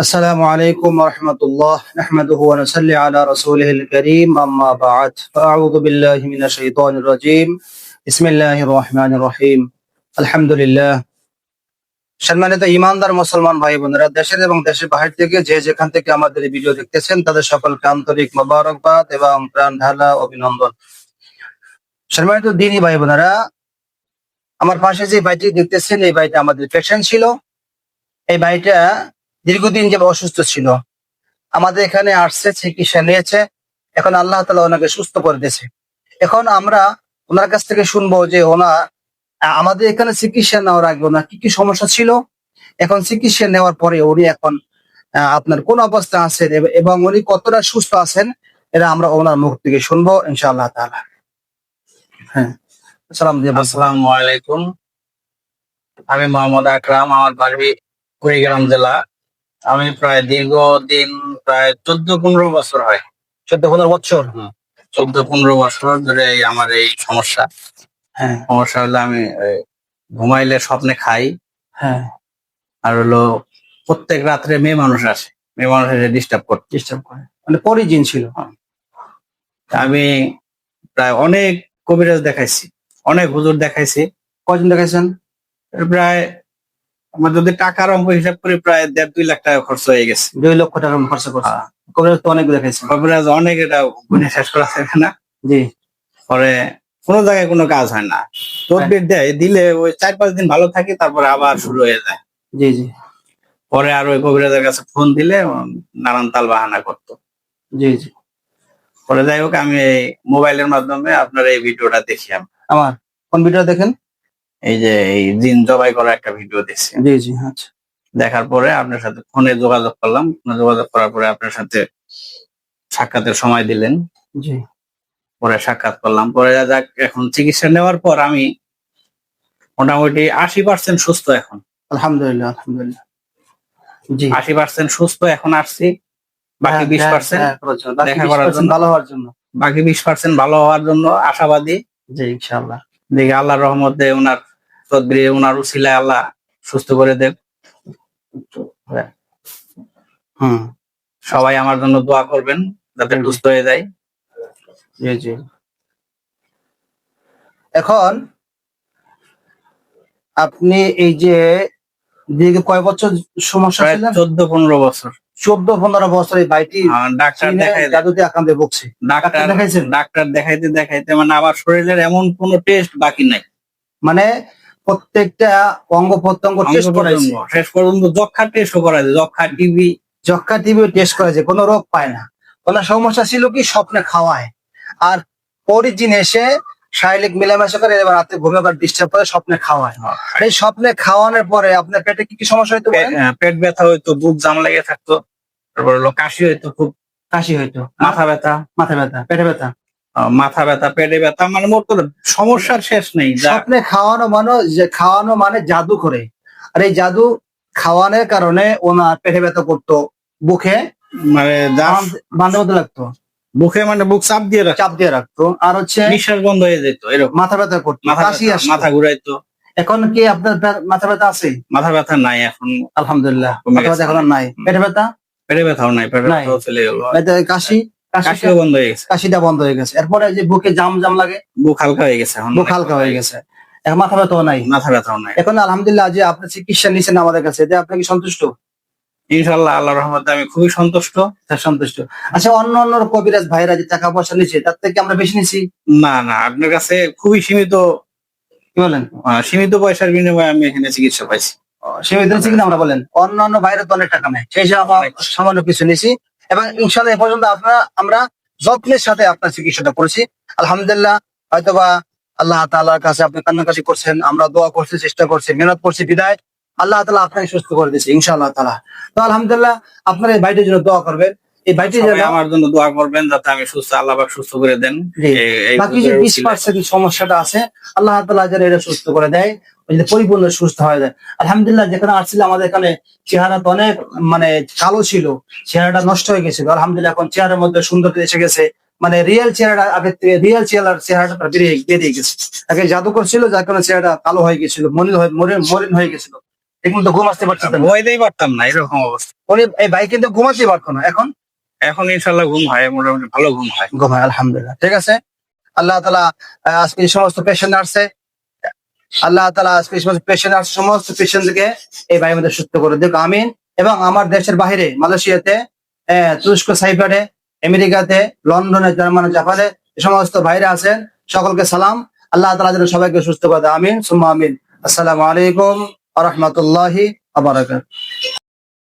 السلام عليكم ورحمة الله نحمده ونصلي على رسوله الكريم أما بعد فأعوذ بالله من الشيطان الرجيم بسم الله الرحمن الرحيم الحمد لله সম্মানিত ইমানদার মুসলমান ভাই বোনেরা দেশের এবং দেশের বাহির থেকে যে যেখান থেকে আমাদের এই ভিডিও দেখতেছেন তাদের সকলকে আন্তরিক মোবারকবাদ এবং প্রাণ ঢালা অভিনন্দন সম্মানিত দিনী ভাই বোনেরা আমার পাশে যে বাড়িটি দেখতেছেন এই বাড়িটা আমাদের পেশেন্ট ছিল এই বাড়িটা দীর্ঘদিন যে অসুস্থ ছিল, আমাদের এখানে আসছে, চিকিৎসা নিয়েছে। এখন আল্লাহ তালা ওনাকে সুস্থ করে দিয়েছে। এখন আমরা ওনার কাছ থেকে শুনব যে ওনা, আমাদের এখানে চিকিৎসা নেওয়ার আগে ওনার কি কি সমস্যা ছিল? এখন চিকিৎসা নেওয়ার পরে উনি এখন আপনার কোন অবস্থা আছেন এবং উনি কতটা সুস্থ আছেন, এটা আমরা ওনার মুখ থেকে শুনব, ইনশাআল্লাহ তাআলা। হ্যাঁ। আসসালামু আলাইকুম। আমি মোহাম্মদ আকরাম, আমার বাড়ি কুড়িগ্রাম জেলা। আমি প্রায় দীর্ঘদিন প্রায় চোদ্দ পনেরো বছর হয়। চোদ্দ পনেরো বছর? চোদ্দ পনেরো বছর ধরে এই আমার এই সমস্যা। হ্যাঁ। সমস্যা হলো আমি ঘুমাইলে স্বপ্নে খাই। হ্যাঁ। আর হলো প্রত্যেক রাত্রে মেয়ে মানুষ আসে। মেয়ে মানুষ এসে ডিস্টার্ব করতে। ডিস্টার্ব করে। মানে পরিজিন ছিল। আমি প্রায় অনেক কবিরাজ দেখাইছি। অনেক হুজুর দেখাইছি। কয়জন দেখাইছেন? প্রায় আমার যদি টাকার অঙ্ক হিসাব করি প্রায় দেড় দুই লাখ টাকা খরচ হয়ে গেছে। দুই লক্ষ টাকা খরচা করছে। হ্যাঁ। কবিরাজ তো অনেক দেখাইছেন কবিরাজ অনেক এটা গুনে শেষ করা যাবে না। জি। পরে কোনো জায়গায় কোনো কাজ হয় না। তদবির দেয় দিলে ওই চার পাঁচ দিন ভালো থাকে তারপরে আবার শুরু হয়ে যায়। জি জি। পরে আর ওই কবিরাজের কাছে ফোন দিলে নানান তাল বাহানা করতো। জি জি। পরে যাই হোক আমি এই মোবাইলের মাধ্যমে আপনার এই ভিডিওটা দেখি আমি। আমার কোন ভিডিও দেখেন? এই যে এই জিন জবাই করা একটা ভিডিও দেখছি। জি জি আচ্ছা। দেখার পরে আপনার সাথে ফোনে যোগাযোগ করলাম। ফোনে যোগাযোগ করার পরে আপনার সাথে সাক্ষাতের সময় দিলেন। জি। পরে সাক্ষাৎ করলাম। পরে যাক এখন চিকিৎসা নেওয়ার পর আমি মোটামুটি আশি পার্সেন্ট সুস্থ এখন। আলহামদুলিল্লাহ আলহামদুলিল্লাহ। জি। আশি পার্সেন্ট সুস্থ এখন আসছি। বাকি হ্যাঁ, বিশ হ্যাঁ, পার্সেন্ট হ্যাঁ, করার দেখা করার জন্য। ভালো হওয়ার জন্য। বাকি বিশ পার্সেন্ট ভালো হওয়ার জন্য আশাবাদী। জি ইনশাআল্লাহ। দেখি আল্লাহর রহমতে ওনার তদবিরে ওনার উসিলায় আল্লাহ সুস্থ করে দেব হুম। সবাই আমার জন্য দোয়া করবেন যাতে সুস্থ হয়ে যায়। জি জি। এখন আপনি এই যে দীর্ঘ কয় বছর সমস্যা ছিলেন? চোদ্দ পনেরো বছর। চোদ্দ পনেরো বছর এই বাইটি ডাক্তার দেখাই জাদুতে আক্রান্তে ভুগছে। ডাক্তার ডাক্তার দেখাইছেন? ডাক্তার দেখাইতে দেখাইতে মানে আমার শরীরের এমন কোনো টেস্ট বাকি নাই। মানে প্রত্যেকটা অঙ্গ প্রত্যঙ্গ টেস্ট করাইছে। শেষ পর্যন্ত যক্ষা টেস্টও করা যায় যক্ষা টিভি যক্ষা টেস্ট করেছে কোনো রোগ পায় না। ওনার সমস্যা ছিল কি স্বপ্নে খাওয়ায়। আর পরিজিন এসে শারীরিক মেলামেশা করে এবার রাতে ঘুমে আবার ডিস্টার্ব করে স্বপ্নে খাওয়ায়। আর এই স্বপ্নে খাওয়ানোর পরে আপনার পেটে কি কি সমস্যা হইতো পেট ব্যথা হইতো বুক জাম লেগে থাকতো তারপর কাশি হইতো খুব কাশি হইতো। মাথা ব্যথা। মাথা ব্যথা পেটে ব্যথা। মাথা ব্যথা পেটে ব্যথা মানে মোট সমস্যার শেষ নেই স্বপ্নে খাওয়ানো মানে যে খাওয়ানো মানে জাদু করে। আর এই জাদু খাওয়ানোর কারণে ওনার পেটে ব্যথা করতো বুকে মানে বাঁধা মতো লাগতো। বুকে মানে বুক চাপ দিয়ে রাখে চাপ দিয়ে রাখতো। আর হচ্ছে নিঃশ্বাস বন্ধ হয়ে যেত এরকম। মাথা ব্যথা করতো মাথা কাশি ব্যথা, মাথা ঘুরাইতো। এখন কি আপনার মাথা ব্যথা আছে? মাথা ব্যথা নাই এখন। আলহামদুলিল্লাহ মাথা ব্যথা এখন নাই। পেটে ব্যথা? পেটে ব্যথাও নাই পেটে নাই। ব্যথাও চলে গেল। ব্যথা কাশি? কাশি বন্ধ হয়ে গেছে। কাশিটা বন্ধ হয়ে গেছে। এরপরে যে বুকে জাম জাম লাগে বুক হালকা হয়ে গেছে বুক হালকা হয়ে গেছে। এখন মাথা ব্যথাও নাই। মাথা ব্যথাও নাই। এখন আলহামদুলিল্লাহ যে আপনি চিকিৎসা নিয়েছেন আমাদের কাছে যে আপনি কি সন্তুষ্ট? ইনশাল্লাহ আল্লাহ রহমতে আমি খুবই সন্তুষ্ট। সন্তুষ্ট। আচ্ছা অন্য অন্য কবিরাজ ভাইরা যে টাকা পয়সা নিচ্ছে তার থেকে আমরা বেশি নিছি না না আপনার কাছে খুবই সীমিত কি বলেন? সীমিত পয়সার বিনিময়ে আমি এখানে চিকিৎসা পাইছি। সে নিচ্ছি আমরা বলেন। অন্য অন্য ভাইরা তো অনেক টাকা নেয়। সেই হিসাবে সামান্য কিছু নিছি এবং ইনশাল্লাহ এ পর্যন্ত আপনারা আমরা যত্নের সাথে আপনার চিকিৎসাটা করেছি। আলহামদুলিল্লাহ হয়তোবা আল্লাহ তাআলার কাছে আপনি কান্নাকাটি করছেন আমরা দোয়া করছি চেষ্টা করছি মেহনত করছি বিদায়। আল্লাহ তাআলা আপনাকে সুস্থ করে দিয়েছে ইনশাআল্লাহ তাআলা। তো আলহামদুলিল্লাহ আপনার এই ভাইটির জন্য দোয়া করবেন। এই ভাইটি আমার জন্য দোয়া করবেন যাতে আমি সুস্থ আল্লাহ সুস্থ করে দেন। বাকি যে বিশ পার্সেন্ট সমস্যাটা আছে আল্লাহ তালা যেন এটা সুস্থ করে দেয়। ওই যে পরিপূর্ণ সুস্থ হয়ে যায়। আলহামদুলিল্লাহ যেখানে আসছিল আমাদের এখানে চেহারা তো অনেক মানে কালো ছিল চেহারাটা নষ্ট হয়ে গেছিল আলহামদুলিল্লাহ এখন চেহারার মধ্যে সুন্দর এসে গেছে। মানে রিয়েল চেহারা রিয়েল চেহারার চেহারাটা বেরিয়ে বেরিয়ে গেছে। আগে জাদু করছিল যার কারণে চেহারাটা কালো হয়ে গেছিল মলিন হয়ে মলিন হয়ে গেছিল। ঠিক মতো ঘুম আসতে পারছে ঘুমাইতেই পারতাম না এরকম অবস্থা। এই ভাই কিন্তু ঘুমাতেই পারতো না এখন? এখন ইনশাল্লাহ ঘুম হয় মোটামুটি ভালো ঘুম হয়। ঘুমায় আলহামদুলিল্লাহ। ঠিক আছে? আল্লাহ তালা আজকে সমস্ত পেশেন্ট আসছে। আল্লাহ তালা পেশেন্ট সমস্ত পেশেন্টকে এই ভাই মধ্যে সুস্থ করে দিক, আমিন। এবং আমার দেশের বাহিরে, মালয়েশিয়াতে তুরস্ক সাইফারে আমেরিকাতে, লন্ডনে, জার্মানে, জাপানে সমস্ত ভাইরা আছেন, সকলকে সালাম। আল্লাহ তালা যেন সবাইকে সুস্থ করে দেয়, আমিন। সুম্মা আমিন। আসসালামু আলাইকুম আ রহমতুল্লাহি আবরাকাত